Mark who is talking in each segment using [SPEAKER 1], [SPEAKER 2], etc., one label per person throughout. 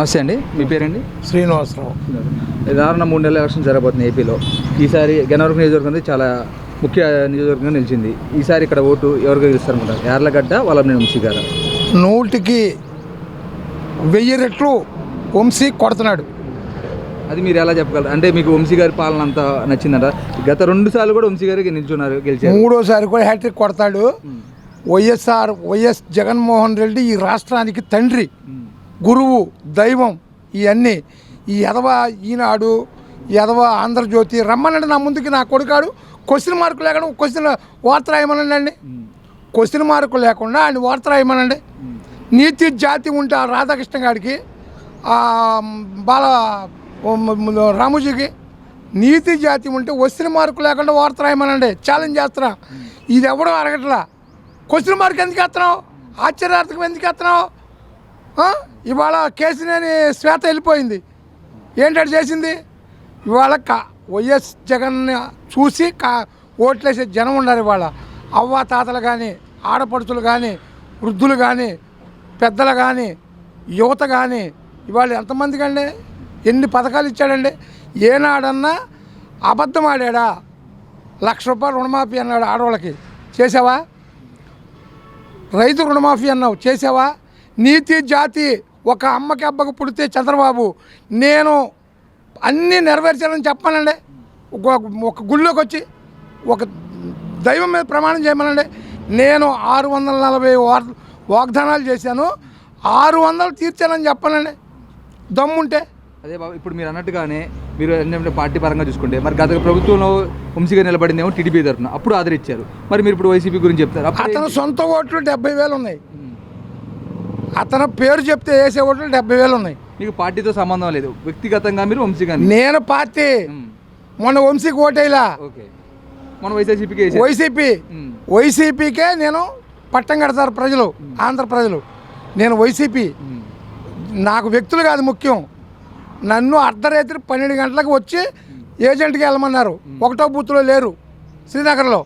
[SPEAKER 1] నమస్తే అండి మీ పేరండి?
[SPEAKER 2] శ్రీనివాసరావు.
[SPEAKER 1] రానున్న మూడు నెలల ఎలక్షన్ జరగబోతుంది ఏపీలో. ఈసారి గన్నవరం నియోజకవర్గం అనేది చాలా ముఖ్య నియోజకవర్గంగా నిలిచింది. ఈసారి ఇక్కడ ఓటు ఎవరికి గెలుస్తారనుకుంటారు? యార్లగడ్డ వల్లభనేని వంశీ గారు.
[SPEAKER 2] నూటికి వెయ్యి రెట్లు వంశీ కొడుతున్నాడు.
[SPEAKER 1] అది మీరు ఎలా చెప్పగలరు? అంటే మీకు వంశీ గారి పాలన అంత నచ్చిందంట గత రెండు సార్లు కూడా వంశీ గారికి నిల్చున్నారు గెలిచారు.
[SPEAKER 2] మూడోసారి కూడా హ్యాట్రిక్ కొడతాడు. వైఎస్ఆర్ వైఎస్ జగన్మోహన్ రెడ్డి ఈ రాష్ట్రానికి తండ్రి. గురువు దైవం ఇవన్నీ ఈ ఎదవ ఈనాడు ఎదవ ఆంధ్రజ్యోతి రమ్మనండి నా ముందుకి నా కొడుకాడు. క్వశ్చన్ మార్కు లేకుండా క్వశ్చన్ వార్త రాయమనండి అండి క్వశ్చన్ మార్కు లేకుండా ఆయన వార్త రాయమనండి. నీతి జాతి ఉంటే ఆ రాధాకృష్ణ గారికి బాల రాముజీకి నీతి జాతి ఉంటే వస్తున్న మార్కు లేకుండా వార్త రాయమనండి. ఛాలెంజ్ చేస్తున్నా. ఇది ఎవడో అడగట్లా. క్వశ్చన్ మార్క్ ఎందుకు వేస్తున్నావు? ఆశ్చర్యార్థకం ఎందుకు వేస్తున్నావు? ఇవాళ కేసినేని శ్వేత వెళ్ళిపోయింది. ఏంటంటే చేసింది? ఇవాళ కా వైఎస్ జగన్ చూసి కా ఓట్లేసే జనం ఉన్నారు ఇవాళ. అవ్వ తాతలు కానీ ఆడపడుచులు కానీ వృద్ధులు కానీ పెద్దలు కానీ యువత కానీ ఇవాళ ఎంతమందికి అండి? ఎన్ని పథకాలు ఇచ్చాడండి? ఏనాడన్నా అబద్ధం ఆడాడా? లక్ష రూపాయలు రుణమాఫీ అన్నాడు ఆడవాళ్ళకి. చేసావా రైతు రుణమాఫీ అన్నావు. చేసావా నీతి జాతి ఒక అమ్మకి అబ్బకు పుడితే చంద్రబాబు నేను అన్నీ నెరవేర్చాలని చెప్పానండి ఒక గుళ్ళోకి వచ్చి ఒక దైవం మీద ప్రమాణం చేయమనండి. నేను ఆరు వందల నలభై వాగ్ వాగ్దానాలు చేశాను. ఆరు వందలు తీర్చానని చెప్పానండి. దమ్ముంటే.
[SPEAKER 1] అదే బాబు ఇప్పుడు మీరు అన్నట్టుగానే మీరు ఏంటంటే పార్టీ పరంగా చూసుకుంటే మరి గత ప్రభుత్వంలో వంశీగా నిలబడిందేమో టీడీపీ తరఫున అప్పుడు ఆదరించారు. మరి మీరు ఇప్పుడు వైసీపీ గురించి చెప్తారు.
[SPEAKER 2] అతను సొంత ఓట్లు డెబ్బై వేలు ఉన్నాయి. అతను పేరు చెప్తే వేసే ఓట్లు డెబ్బై వేలు ఉన్నాయి.
[SPEAKER 1] మీకు పార్టీతో సంబంధం లేదు. వ్యక్తిగతంగా మీరు వంశీ గారిని
[SPEAKER 2] నేను పార్టీ. మొన్న వంశీకి ఓటేలా
[SPEAKER 1] ఓకే. మన వైసీపీకి.
[SPEAKER 2] వైసీపీ. వైసీపీకే నేను పట్టం కడతారు ప్రజలు ఆంధ్ర ప్రజలు. నేను వైసీపీ. నాకు వ్యక్తులు కాదు ముఖ్యం. నన్ను అర్ధరాత్రి పన్నెండు గంటలకు వచ్చి ఏజెంట్కి వెళ్ళమన్నారు. ఒకటో బూత్లో లేరు. శ్రీనగర్లో.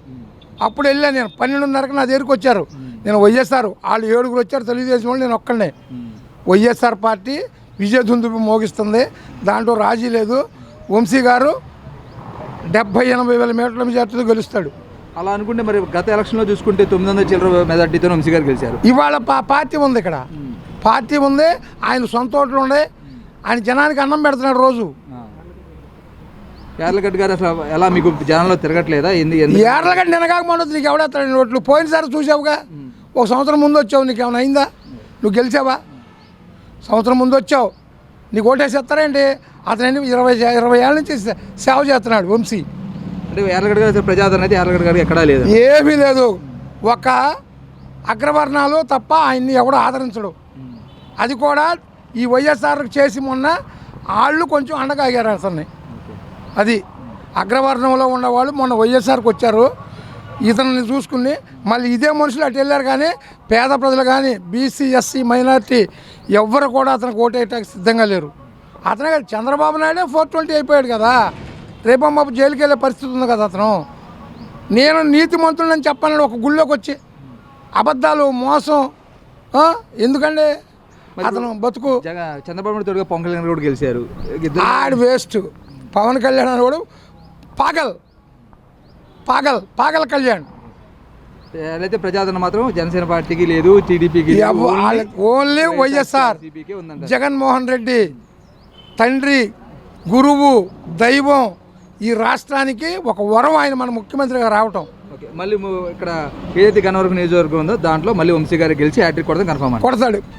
[SPEAKER 2] అప్పుడు వెళ్ళాను నేను. పన్నెండున్నరకు నా దగ్గరికి వచ్చారు. నేను వైఎస్ఆర్ వాళ్ళు ఏడుగురు వచ్చారు. తెలుగుదేశం వాళ్ళు నేను ఒక్కడే
[SPEAKER 1] ఉమ్.
[SPEAKER 2] వైఎస్ఆర్ పార్టీ విజయదుందుబి మోగిస్తుంది. దాంట్లో రాజీ లేదు. వంశీ గారు డెబ్బై ఎనభై వేల మీటర్ల మెజార్టీతో గెలుస్తాడు.
[SPEAKER 1] అలా అనుకుంటే మరి గత ఎలక్షన్లో చూసుకుంటే తొమ్మిది వందల చిల్లర మెజార్టీతో వంశీ గారు గెలిచారు.
[SPEAKER 2] ఇవాళ పా పార్టీ ఉంది ఇక్కడ. పార్టీ ఉంది. ఆయన సొంత ఓట్లు ఉండే ఆయన జనానికి అన్నం పెడుతున్నాడు రోజు.
[SPEAKER 1] యార్లగడ్డ గారు అసలు ఎలా మీకు జనంలో తిరగట్లేదా?
[SPEAKER 2] ఏర్లగడ్డ నినగాక మొన్నది నీకు ఎవడేస్తాడు ఓట్లు పోయినసారి చూసావుగా? ఒక సంవత్సరం ముందు వచ్చావు నీకు ఏమైనా అయిందా? నువ్వు గెలిచావా? సంవత్సరం ముందు వచ్చావు. నీకు ఓటేసేస్తారేంటి అతను ఇరవై ఇరవై ఏళ్ళ నుంచి సేవ చేస్తున్నాడు వంశీ.
[SPEAKER 1] అంటే యార్లగడ్డ గారు ప్రజాదరణ అయితే యార్లగడ్డ గారికి ఎక్కడా లేదు.
[SPEAKER 2] ఏమీ లేదు. ఒక అగ్రవర్ణాలు తప్ప ఆయన్ని ఎవడు ఆదరించడు. అది కూడా ఈ వైఎస్ఆర్ చేసి మొన్న వాళ్ళు కొంచెం అండగాగారు అతన్ని. అది అగ్రవర్ణంలో ఉన్నవాళ్ళు మొన్న వైఎస్ఆర్కి వచ్చారు. ఇతన్ని చూసుకుని మళ్ళీ ఇదే మనుషులు అటు వెళ్ళారు కానీ పేద ప్రజలు కానీ బీసీ ఎస్సీ మైనారిటీ ఎవ్వరు కూడా అతనికి ఓటేయటానికి సిద్ధంగా లేరు. అతనే కాదు, చంద్రబాబు నాయుడే ఫోర్ ట్వంటీ అయిపోయాడు కదా. రేపమ్మ జైలుకి వెళ్ళే పరిస్థితి ఉంది కదా అతను. నేను నీతిమంతుడని చెప్పాలని ఒక గుళ్ళోకి వచ్చి అబద్ధాలు మోసం ఆ? ఎందుకండి అతను బతుకు
[SPEAKER 1] చంద్రబాబు నాయుడు తోడుగా కూడా గెలిచారు.
[SPEAKER 2] ఆడు వేస్ట్. పవన్ కళ్యాణ్ అనేవాడు పాగల్. పాగల్ పాగల్ కళ్యాణ్.
[SPEAKER 1] అయితే ప్రజాదరణ మాత్రం జనసేన పార్టీకి లేదు టీడీపీకి
[SPEAKER 2] ఓన్లీ వైఎస్ఆర్ జగన్మోహన్ రెడ్డి తండ్రి గురువు దైవం ఈ రాష్ట్రానికి ఒక వరం ఆయన మన ముఖ్యమంత్రిగా రావటం.
[SPEAKER 1] ఓకే మళ్ళీ ఇక్కడ ఏదైతే గన్నవరం నియోజకవర్గం ఉందో దాంట్లో మళ్ళీ వంశీ గారికి గెలిచి హ్యాట్రిక్ కొడదాం కన్ఫర్మ్
[SPEAKER 2] కొడతాడు.